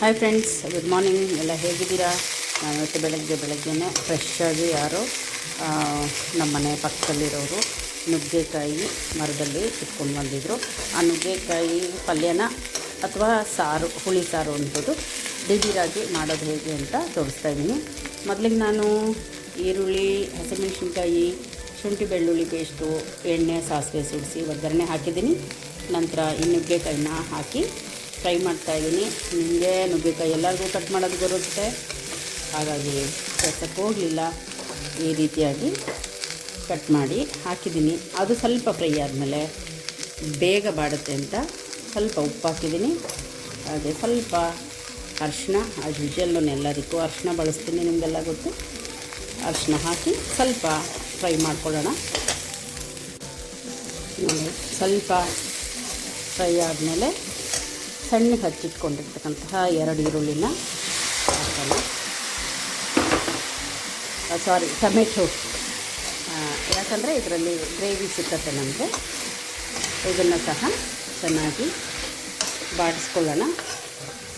Hi friends good morning ಎಲ್ಲ ಹೇಗಿದ್ದೀರಾ? ನಾನು ಇವತ್ತು ಬೆಳಗ್ಗೆ, ಬೆಳಗ್ಗೆನೇ ಫ್ರೆಶ್ ಯಾರು ನಮ್ಮ ಮನೆ ಪಕ್ಕದಲ್ಲಿರೋರು ನುಗ್ಗೆಕಾಯಿ ಮರದಲ್ಲಿ ಇಟ್ಕೊಂಡು ಬಂದಿದ್ದರು ಆ ನುಗ್ಗೆಕಾಯಿ ಪಲ್ಯನ ಅಥವಾ ಸಾರು, ಹುಳಿ ಸಾರು ಅಂಥದ್ದು ದಿಢೀರಾಗಿ ಮಾಡೋದು ಹೇಗೆ ಅಂತ ತೋರಿಸ್ತಾ ಇದ್ದೀನಿ. ಮೊದಲಿಗೆ ನಾನು ಈರುಳ್ಳಿ, ಹಸಿಮೆಣಸಿನ್ಕಾಯಿ, ಶುಂಠಿ ಬೆಳ್ಳುಳ್ಳಿ ಪೇಸ್ಟು ಎಣ್ಣೆ, ಸಾಸಿವೆ ಸುಡಿಸಿ ಒಗ್ಗರಣೆ ಹಾಕಿದ್ದೀನಿ. ನಂತರ ಈ ನುಗ್ಗೆಕಾಯಿನ ಹಾಕಿ ಫ್ರೈ ಮಾಡ್ತಾಯಿದ್ದೀನಿ ನಿಮಗೆ ನುಗ್ಗೆಕಾಯಿ ಎಲ್ಲರಿಗೂ ಕಟ್ ಮಾಡೋದು ಬರುತ್ತೆ. ಹಾಗಾಗಿ ಕೆಲಸಕ್ಕೆ ಹೋಗಲಿಲ್ಲ. ಈ ರೀತಿಯಾಗಿ ಕಟ್ ಮಾಡಿ ಹಾಕಿದ್ದೀನಿ. ಅದು ಸ್ವಲ್ಪ ಫ್ರೈ ಆದಮೇಲೆ ಬೇಗ ಬಾಡುತ್ತೆ ಅಂತ ಸ್ವಲ್ಪ ಉಪ್ಪು ಹಾಕಿದ್ದೀನಿ. ಹಾಗೆ ಸ್ವಲ್ಪ ಅರಿಶಿನ ಆ್ಯಸ್ ಯೂಶಲ್ ಎಲ್ಲದಕ್ಕೂ ಅರಿಶಿನ ಬಳಸ್ತೀನಿ ನಿಮಗೆಲ್ಲ ಗೊತ್ತು. ಅರಿಶಿನ ಹಾಕಿ ಸ್ವಲ್ಪ ಫ್ರೈ ಮಾಡ್ಕೊಳ್ಳೋಣ. ಸ್ವಲ್ಪ ಫ್ರೈ ಆದಮೇಲೆ ಸಣ್ಣಗೆ ಹಚ್ಚಿಟ್ಕೊಂಡಿರ್ತಕ್ಕಂತಹ ಎರಡು ಈರುಳ್ಳಿನ ಹಾಕೋಣ. Sorry tomato. ಯಾಕಂದರೆ ಇದರಲ್ಲಿ ಗ್ರೇವಿ ಸಿಕ್ಕತ್ತೆ ನಮಗೆ. ಇದನ್ನು ಸಹ ಚೆನ್ನಾಗಿ ಬಾಡಿಸ್ಕೊಳ್ಳೋಣ.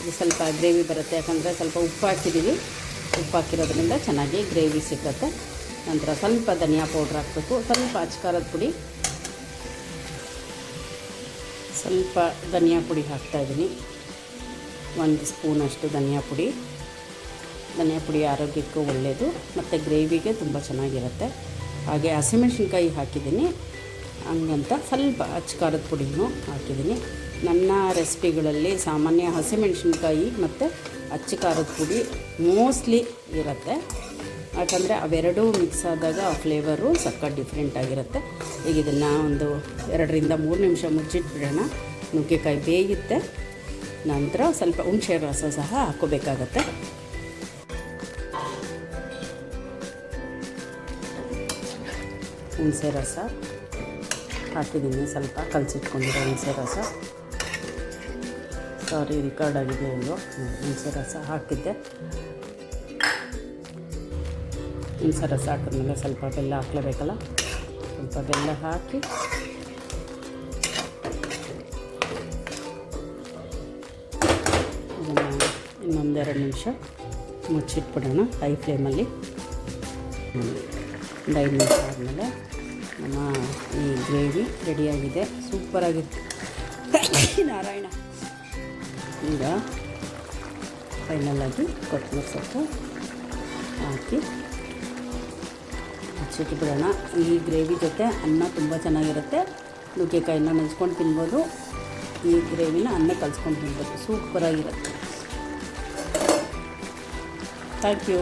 ಇದು ಸ್ವಲ್ಪ ಗ್ರೇವಿ ಬರುತ್ತೆ, ಯಾಕಂದರೆ ಸ್ವಲ್ಪ ಉಪ್ಪು ಹಾಕಿದ್ದೀವಿ ಉಪ್ಪು ಹಾಕಿರೋದ್ರಿಂದ ಚೆನ್ನಾಗಿ ಗ್ರೇವಿ ಸಿಕ್ಕತ್ತೆ. ನಂತರ ಸ್ವಲ್ಪ ಧನಿಯಾ ಪೌಡ್ರ್ ಹಾಕಬೇಕು. ಸ್ವಲ್ಪ ಅಚ್ಚಕಾರದ ಪುಡಿ ಸ್ವಲ್ಪ ಧನಿಯಾ ಪುಡಿ ಹಾಕ್ತಾಯಿದ್ದೀನಿ ಒಂದು ಸ್ಪೂನಷ್ಟು ಧನಿಯಾ ಪುಡಿ. ಧನಿಯಾ ಪುಡಿ ಆರೋಗ್ಯಕ್ಕೂ ಒಳ್ಳೆಯದು ಮತ್ತು ಗ್ರೇವಿಗೆ ತುಂಬ ಚೆನ್ನಾಗಿರುತ್ತೆ. ಹಾಗೆ ಹಸಿಮೆಣ್ಸಿನ್ಕಾಯಿ ಹಾಕಿದ್ದೀನಿ. ಹಂಗಂತ ಸ್ವಲ್ಪ ಅಚ್ಕಾರದ ಪುಡಿನೂ ಹಾಕಿದ್ದೀನಿ. ನನ್ನ ರೆಸಿಪಿಗಳಲ್ಲಿ ಸಾಮಾನ್ಯ ಹಸಿಮೆಣ್ಸಿನ್ಕಾಯಿ ಮತ್ತು ಅಚ್ಚ ಖಾರದ ಪುಡಿ ಮೋಸ್ಟ್ಲಿ ಇರುತ್ತೆ. ಯಾಕಂದರೆ ಅವೆರಡೂ ಮಿಕ್ಸ್ ಆದಾಗ ಆ ಫ್ಲೇವರು ಸಕ್ಕ ಡಿಫ್ರೆಂಟ್ ಆಗಿರುತ್ತೆ. ಈಗ ಇದನ್ನು ಒಂದು ಎರಡರಿಂದ ಮೂರು ನಿಮಿಷ ಮುಚ್ಚಿಟ್ಬಿಡೋಣ. ನುಗ್ಗೆಕಾಯಿ ಬೇಯುತ್ತೆ. ನಂತರ ಸ್ವಲ್ಪ ಹುಣಸೆ ರಸ ಸಹ ಹಾಕೋಬೇಕಾಗತ್ತೆ ಹುಣಸೆ ರಸ. ಹಾಕಿದ್ದೀನಿ ಸ್ವಲ್ಪ ಕಲಸಿಟ್ಕೊಂಡಿರೋ ಹುಣಸೆ ರಸ. ಸಾರಿ ರಿಕಾರ್ಡ್ ಆಗಿದೆ ಒಂದು ಹುಣಸೆ ರಸ ಹಾಕಿದ್ದೆ. ಹುಣಸೆ ರಸ ಹಾಕಿದ್ಮೇಲೆ ಸ್ವಲ್ಪ ಬೆಲ್ಲ ಹಾಕ್ಲೇಬೇಕಲ್ಲ? ಸ್ವಲ್ಪ ಬೆಲ್ಲ ಹಾಕಿ. ಇನ್ನೊಂದೆರಡು ನಿಮಿಷ ಮುಚ್ಚಿಟ್ಬಿಡೋಣ ಹೈ ಫ್ಲೇಮಲ್ಲಿ ಒಂದು ಐದು ನಿಮಿಷ ಆದಮೇಲೆ ನಮ್ಮ ಈ ಗ್ರೇವಿ ರೆಡಿಯಾಗಿದೆ. ಸೂಪರಾಗಿತ್ತು ನಾರಾಯಣ. ಈಗ ಫೈನಲಾಗಿ ಕೊತ್ತಂಬರಿ ಸೊಪ್ಪು ಹಾಕಿ. ಬಿಡೋಣ. ಈ ಗ್ರೇವಿ ಜೊತೆ ಅನ್ನ ತುಂಬ ಚೆನ್ನಾಗಿರುತ್ತೆ. ನುಗ್ಗೆಕಾಯಿನ ನೆನೆಸ್ಕೊಂಡು ತಿನ್ಬೋದು. ಈ ಗ್ರೇವಿನ ಅನ್ನ ಕಲಿಸ್ಕೊಂಡು ತಿನ್ಬೋದು. ಸೂಪರಾಗಿರುತ್ತೆ. Thank you